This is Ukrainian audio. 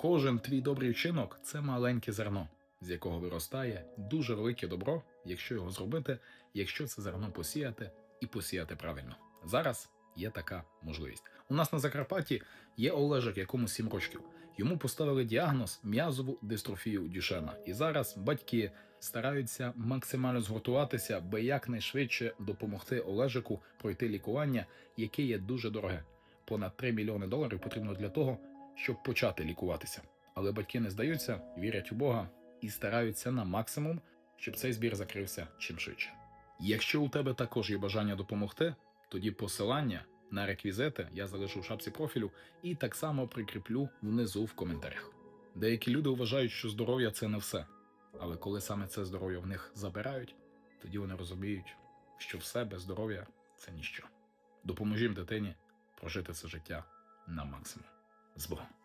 Кожен твій добрий вчинок це маленьке зерно, з якого виростає дуже велике добро, якщо його зробити, якщо це зерно посіяти і посіяти правильно. Зараз є така можливість. У нас на Закарпатті є Олежик, якому 7 років. Йому поставили діагноз м'язову дистрофію Дюшена. І зараз батьки стараються максимально згуртуватися, аби якнайшвидше допомогти Олежику пройти лікування, яке є дуже дороге. Понад 3 мільйони доларів потрібно для того, щоб почати лікуватися. Але батьки не здаються, вірять у Бога і стараються на максимум, щоб цей збір закрився чим швидше. Якщо у тебе також є бажання допомогти, тоді посилання на реквізити я залишу в шапці профілю і так само прикріплю внизу в коментарях. Деякі люди вважають, що здоров'я це не все. Але коли саме це здоров'я в них забирають, тоді вони розуміють, що все без здоров'я це ніщо. Допоможімо дитині прожити це життя на максимум. З Богом.